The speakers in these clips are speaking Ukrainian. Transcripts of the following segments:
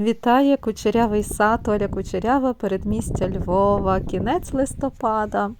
Вітає кучерявий сад Оля Кучерява, передмістя Львова, кінець листопада.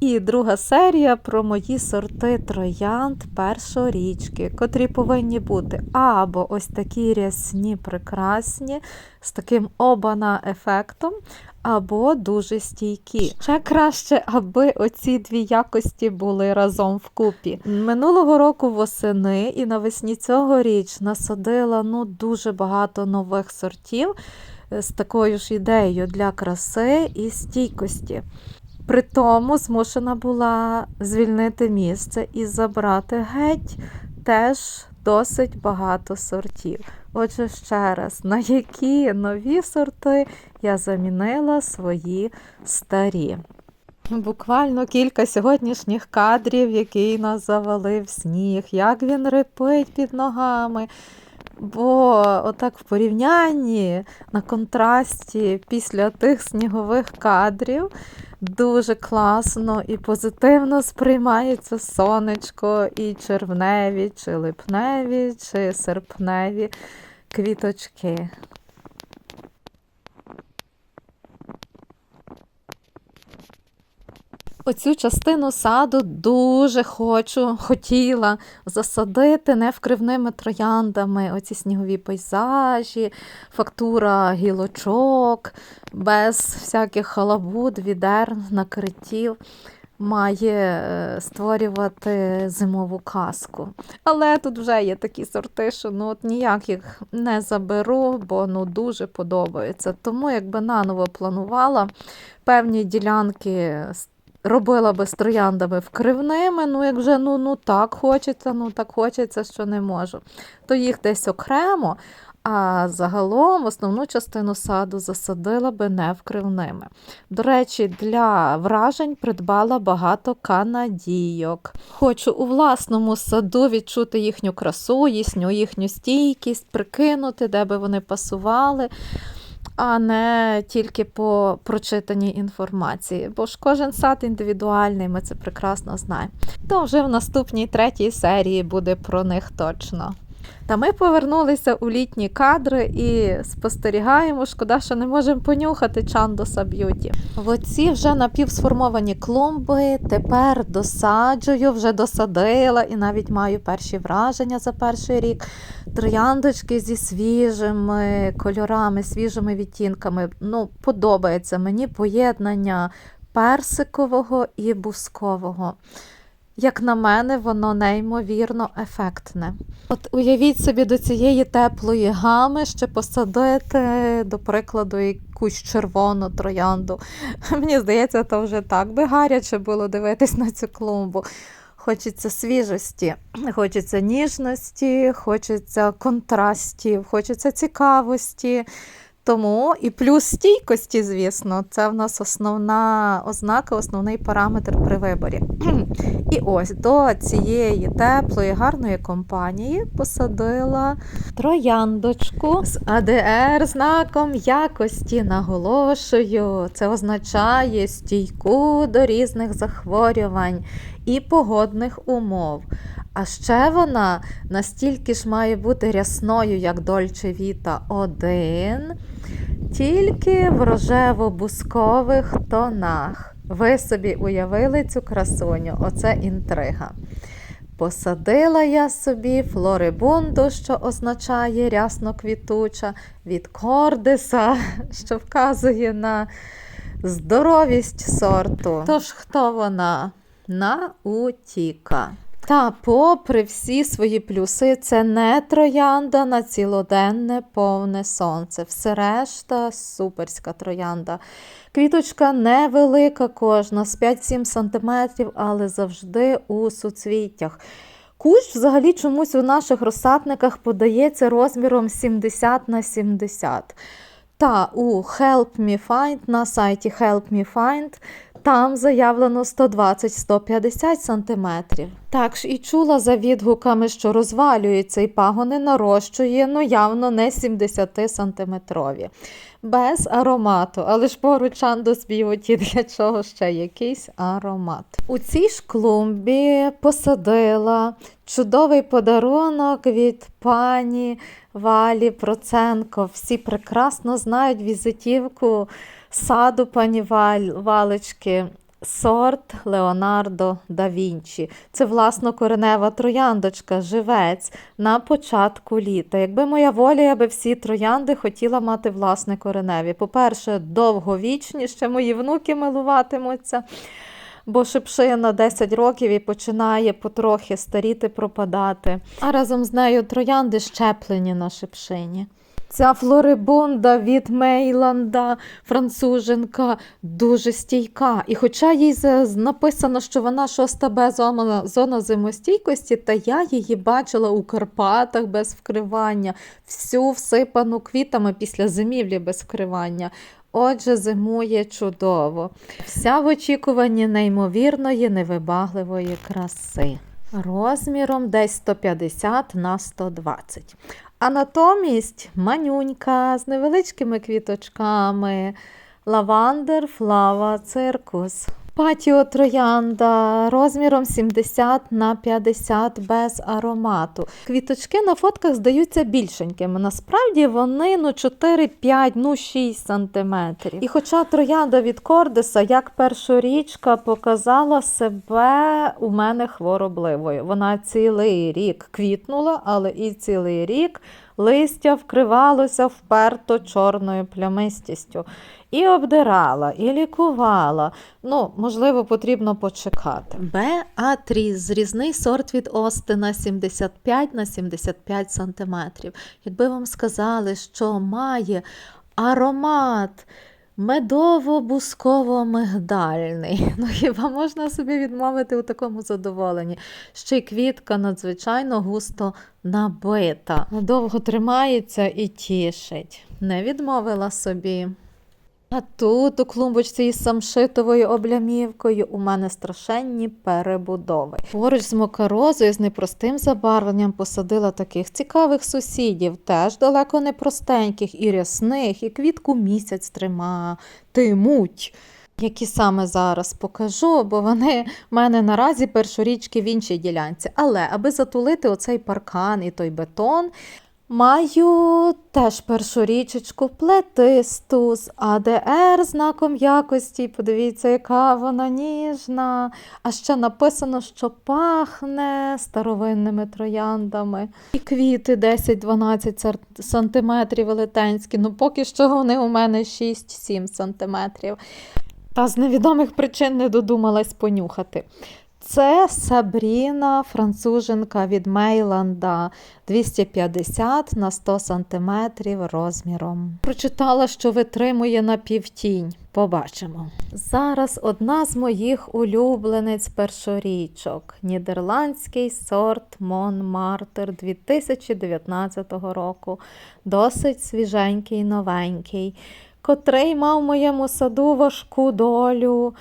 І друга серія про мої сорти троянд першорічки, котрі повинні бути або ось такі рясні, прекрасні, з таким обана-ефектом, або дуже стійкі. Ще краще, аби оці дві якості були разом вкупі. Минулого року восени і навесні цьогоріч насадила ну, дуже багато нових сортів е, з такою ж ідеєю для краси і стійкості. При тому змушена була звільнити місце і забрати геть теж досить багато сортів. Отже, ще раз, на які нові сорти я замінила свої старі. Буквально кілька сьогоднішніх кадрів, який нас завалив сніг, як він рипить під ногами. Бо отак в порівнянні на контрасті після тих снігових кадрів дуже класно і позитивно сприймається сонечко, і червневі, чи липневі, чи серпневі квіточки. Оцю частину саду дуже хочу, хотіла засадити невкривними трояндами, оці снігові пейзажі, фактура гілочок, без всяких халабуд, відер, накриттів. Має е, створювати зимову казку. Але тут вже є такі сорти, що ну от ніяк їх не заберу, бо ну дуже подобається. Тому якби наново планувала певні ділянки робила би з трояндами вкривними, ну як вже ну, ну так хочеться, ну так хочеться, що не можу. То їх десь окремо, а загалом основну частину саду засадила би не вкривними. До речі, для вражень придбала багато канадійок. Хочу у власному саду відчути їхню красу, їхню, їхню стійкість, прикинути, де би вони пасували а не тільки по прочитаній інформації. Бо ж кожен сад індивідуальний, ми це прекрасно знаємо. То вже в наступній третій серії буде про них точно. Та ми повернулися у літні кадри і спостерігаємо, шкода, що не можемо понюхати Чандоса Б'юті. В оці вже напівсформовані клумби, тепер досаджую, вже досадила і навіть маю перші враження за перший рік. Трояндочки зі свіжими кольорами, свіжими відтінками. Ну, Подобається мені поєднання персикового і бускового. Як на мене, воно неймовірно ефектне. От уявіть собі до цієї теплої гами ще посадити, до прикладу, якусь червону троянду. Мені здається, то вже так би гаряче було дивитись на цю клумбу. Хочеться свіжості, хочеться ніжності, хочеться контрастів, хочеться цікавості. Тому і плюс стійкості, звісно, це в нас основна ознака, основний параметр при виборі. І ось до цієї теплої, гарної компанії посадила трояндочку з АДР знаком якості. Наголошую, це означає стійку до різних захворювань і погодних умов. А ще вона настільки ж має бути рясною, як Дольче Віта 1, тільки в рожево-бускових тонах. Ви собі уявили цю красуню, оце інтрига. Посадила я собі флорибунду, що означає рясно квітуча, від кордиса, що вказує на здоровість сорту. Тож, хто вона? Наутіка. Та, попри всі свої плюси, це не троянда на цілоденне повне сонце. Все решта суперська троянда. Квіточка невелика кожна, з 5-7 см, але завжди у суцвіттях. Кущ взагалі чомусь у наших розсадниках подається розміром 70 на 70. Та у Help Me Find на сайті Help Me Find Там заявлено 120-150 сантиметрів. Так і чула за відгуками, що розвалюється і пагони нарощує, ну явно не 70 сантиметрові. Без аромату, але ж поруч співоті для чого ще якийсь аромат. У цій ж клумбі посадила чудовий подарунок від пані Валі Проценко. Всі прекрасно знають візитівку саду пані Валечки. Сорт Леонардо да Вінчі. Це власно коренева трояндочка, живець на початку літа. Якби моя воля, я би всі троянди хотіла мати власне кореневі. По-перше, довговічні, ще мої внуки милуватимуться, бо шипшина 10 років і починає потрохи старіти, пропадати. А разом з нею троянди щеплені на шипшині. Ця флорибунда від Мейланда, француженка, дуже стійка. І хоча їй написано, що вона шоста Б зона, зона зимостійкості, та я її бачила у Карпатах без вкривання, всю всипану квітами після зимівлі без вкривання. Отже, зимує чудово. Вся в очікуванні неймовірної, невибагливої краси. Розміром десь 150 на 120. А натомість манюнька з невеличкими квіточками, лавандер, флава, циркус. Патіо троянда розміром 70 на 50 без аромату. Квіточки на фотках здаються більшенькими. Насправді вони ну 4-5, ну 6 сантиметрів. І хоча троянда від Кордеса, як першорічка, показала себе у мене хворобливою. Вона цілий рік квітнула, але і цілий рік листя вкривалося вперто чорною плямистістю. І обдирала, і лікувала. Ну, можливо, потрібно почекати. Беатріс, різний сорт від Остина 75 на 75 сантиметрів. Якби вам сказали, що має аромат медово-бусково-мигдальний. Ну, хіба можна собі відмовити у такому задоволенні? Ще й квітка надзвичайно густо набита. Довго тримається і тішить. Не відмовила собі. А тут у клумбочці із самшитовою облямівкою у мене страшенні перебудови. Поруч з мокарозою з непростим забарвленням посадила таких цікавих сусідів, теж далеко не простеньких, і рясних, і квітку місяць триматимуть. Які саме зараз покажу, бо вони в мене наразі першорічки в іншій ділянці. Але аби затулити оцей паркан і той бетон, Маю теж першу річечку плетисту з АДР знаком якості. Подивіться, яка вона ніжна. А ще написано, що пахне старовинними трояндами. І квіти 10-12 сантиметрів велетенські. Ну, поки що вони у мене 6-7 сантиметрів. Та з невідомих причин не додумалась понюхати. Це Сабріна, француженка від Мейланда 250 на 100 см розміром. Прочитала, що витримує на півтінь. Побачимо. Зараз одна з моїх улюблениць першорічок. Нідерландський сорт Монмартер 2019 року. Досить свіженький, новенький, котрий мав в моєму саду важку долю.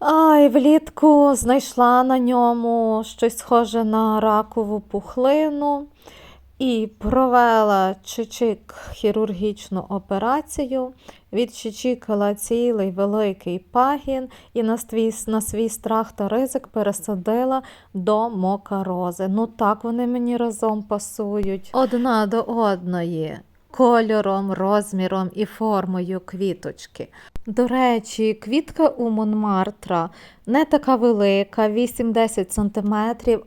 Ай, влітку знайшла на ньому щось схоже на ракову пухлину і провела чичик хірургічну операцію, відчичикала цілий великий пагін і на свій, на свій страх та ризик пересадила до мокарози. Ну так вони мені разом пасують одна до одної. Кольором, розміром і формою квіточки. До речі, квітка у Монмартра не така велика, 8-10 см,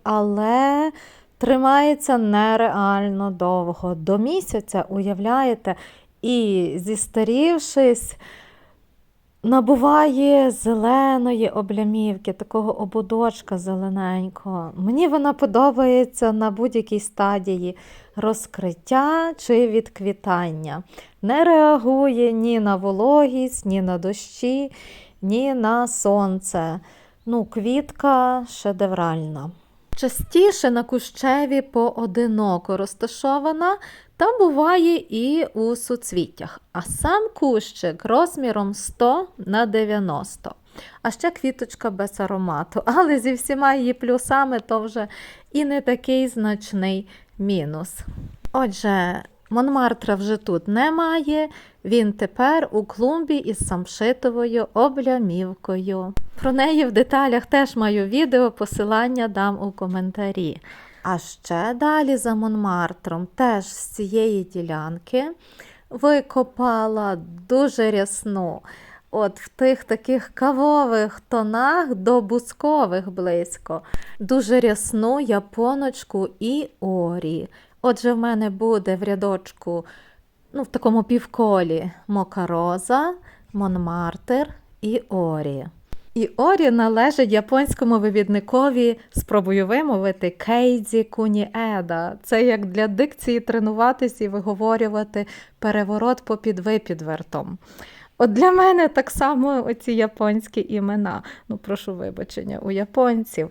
але тримається нереально довго. До місяця, уявляєте, і зістарівшись, набуває зеленої облямівки, такого ободочка зелененького. Мені вона подобається на будь-якій стадії розкриття чи відквітання. Не реагує ні на вологість, ні на дощі, ні на сонце. Ну, квітка шедевральна. Частіше на кущеві поодиноко розташована, та буває і у суцвіттях. А сам кущик розміром 100 на 90. А ще квіточка без аромату. Але зі всіма її плюсами то вже і не такий значний мінус. Отже, Монмартра вже тут немає. Він тепер у клумбі із самшитовою облямівкою. Про неї в деталях теж маю відео, посилання дам у коментарі. А ще далі за Монмартром, теж з цієї ділянки, викопала дуже рясну. От в тих таких кавових тонах до бускових близько. Дуже рясну японочку і орі. Отже, в мене буде в рядочку, ну, в такому півколі Мокароза, Монмартер і Орі. І Орі належить японському вивідникові, спробую вимовити, Кейдзі Куніеда. Це як для дикції тренуватись і виговорювати переворот по підвипідвертом. От для мене так само оці японські імена. Ну, прошу вибачення, у японців.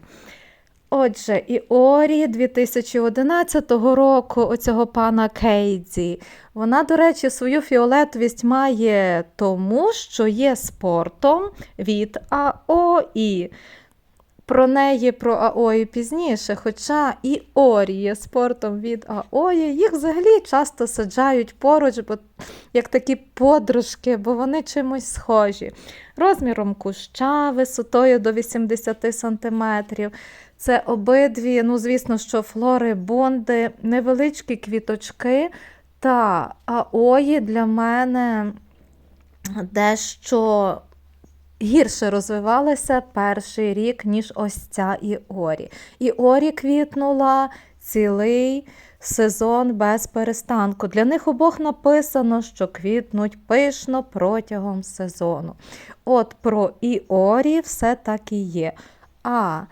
Отже, і Орі 2011 року оцього пана Кейдзі. Вона, до речі, свою фіолетовість має тому, що є спортом від АОІ. Про неї, про АОІ пізніше, хоча і Орі є спортом від АОІ, їх взагалі часто саджають поруч, бо як такі подружки, бо вони чимось схожі. Розміром куща, висотою до 80 см. Це обидві, ну, звісно, що флори бонди, невеличкі квіточки. Та аої для мене дещо гірше розвивалася перший рік, ніж ось ця Іорі. Іорі квітнула цілий сезон без перестанку. Для них обох написано, що квітнуть пишно протягом сезону. От про Іорі все так і є. А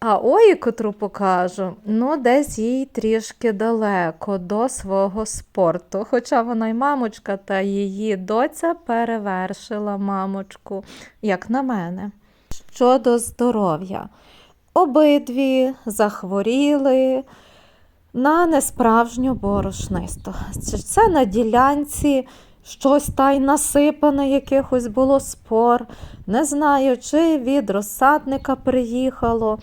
а ої, котру покажу, ну десь їй трішки далеко до свого спорту. Хоча вона й мамочка, та її доця перевершила мамочку, як на мене. Щодо здоров'я, обидві захворіли на несправжню борошнисту. Це на ділянці щось та й насипане, якихось було спор. Не знаю, чи від розсадника приїхало.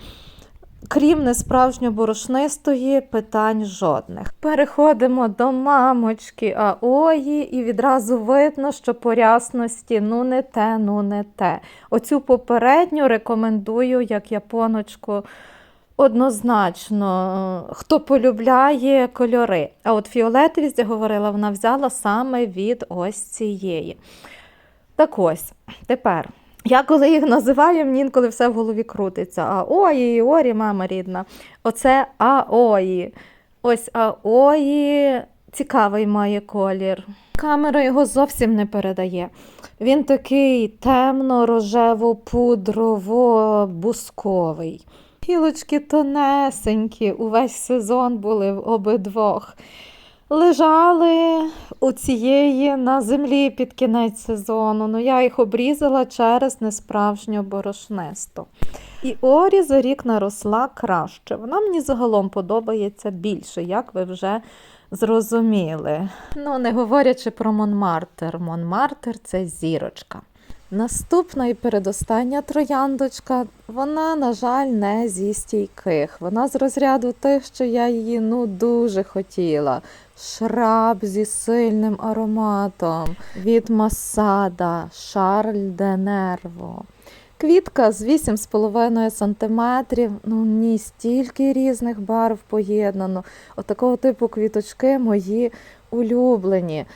Крім несправжньо борошнистої, питань жодних. Переходимо до мамочки Аої, і відразу видно, що по рясності ну не те, ну не те. Оцю попередню рекомендую як японочку однозначно, хто полюбляє кольори. А от фіолетовість, я говорила, вона взяла саме від ось цієї. Так ось, тепер. Я коли їх називаю, мені інколи все в голові крутиться. Аої, Орі, мама рідна. Оце Аої. Ось Аої цікавий має колір. Камера його зовсім не передає. Він такий темно-рожево-пудрово-бусковий. Гілочки тонесенькі, увесь сезон були в обидвох. Лежали у цієї на землі під кінець сезону. Ну, я їх обрізала через несправжню борошнисту. І Орі за рік наросла краще. Вона мені загалом подобається більше, як ви вже зрозуміли. Ну, не говорячи про Монмартер. Монмартер це зірочка. Наступна і передостання трояндочка, вона, на жаль, не зі стійких. Вона з розряду тих, що я її ну дуже хотіла. Шраб зі сильним ароматом від Масада, Шарль де Нерво. Квітка з 8,5 см, ну ні, стільки різних барв поєднано. Отакого типу квіточки мої улюблені.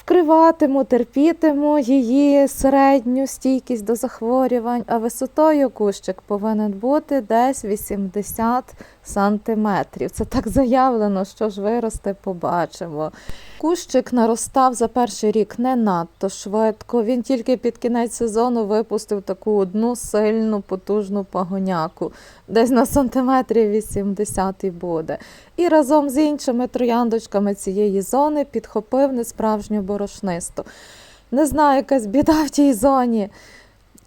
Вкриватиму, терпітиму її середню стійкість до захворювань, а висотою кущик повинен бути десь 80 сантиметрів. Це так заявлено, що ж виросте, побачимо. Кущик наростав за перший рік не надто швидко. Він тільки під кінець сезону випустив таку одну сильну, потужну пагоняку, десь на сантиметрів 80 і буде. І разом з іншими трояндочками цієї зони підхопив несправжню борошнисту. Не знаю, якась біда в тій зоні.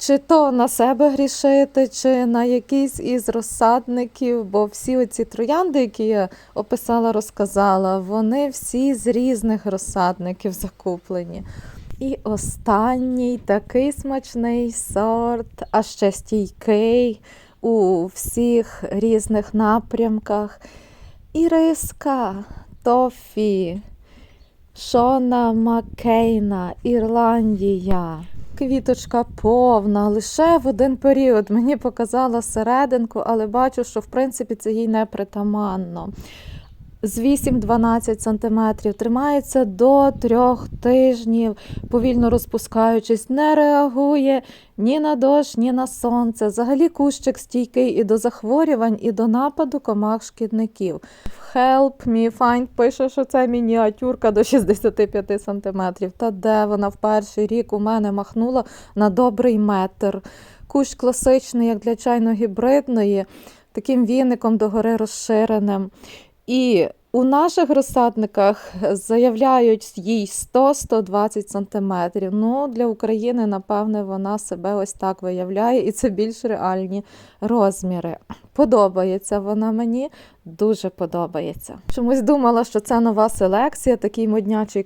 Чи то на себе грішити, чи на якийсь із розсадників, бо всі оці троянди, які я описала, розказала, вони всі з різних розсадників закуплені. І останній такий смачний сорт, а ще стійкий у всіх різних напрямках. Іриска, Тофі, Шона Маккейна, Ірландія. Квіточка повна, лише в один період. Мені показала серединку, але бачу, що в принципі це їй не притаманно. З 8-12 см тримається до трьох тижнів, повільно розпускаючись, не реагує ні на дощ, ні на сонце. Взагалі кущик стійкий і до захворювань, і до нападу комах шкідників. Help me find пише, що це мініатюрка до 65 см. Та де вона в перший рік у мене махнула на добрий метр. Кущ класичний, як для чайно-гібридної, таким віником догори розширеним. І у наших розсадниках заявляють їй 100-120 см. Ну, для України, напевне, вона себе ось так виявляє, і це більш реальні розміри. Подобається вона мені, дуже подобається. Чомусь думала, що це нова селекція, такий моднячий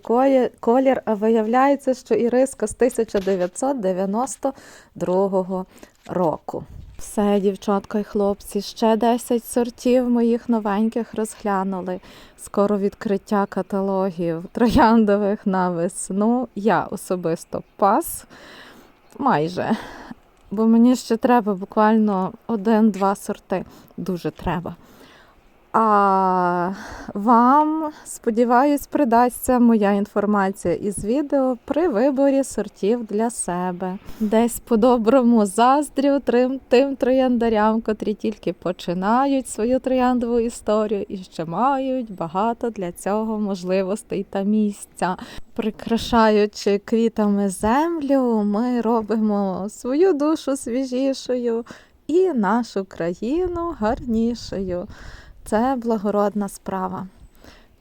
колір, а виявляється, що іриска з 1992 року. Все, дівчатка і хлопці, ще 10 сортів моїх новеньких розглянули. Скоро відкриття каталогів трояндових на весну. Я особисто пас майже. Бо мені ще треба буквально один-два сорти. Дуже треба. А вам, сподіваюсь, придасться моя інформація із відео при виборі сортів для себе. Десь по-доброму заздрю тим, тим трояндарям, котрі тільки починають свою трояндову історію і ще мають багато для цього можливостей та місця. Прикрашаючи квітами землю, ми робимо свою душу свіжішою і нашу країну гарнішою. Це благородна справа.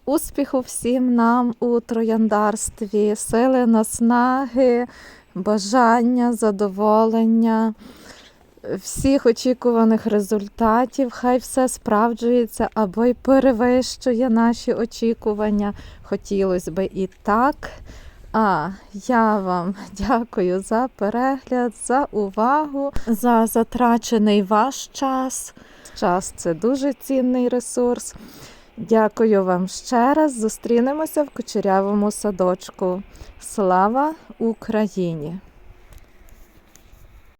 Успіху всім нам у трояндарстві, сили наснаги, бажання, задоволення, всіх очікуваних результатів. Хай все справджується або й перевищує наші очікування. Хотілося би і так. А я вам дякую за перегляд, за увагу, за затрачений ваш час. Час це дуже цінний ресурс. Дякую вам ще раз. Зустрінемося в кучерявому садочку. Слава Україні!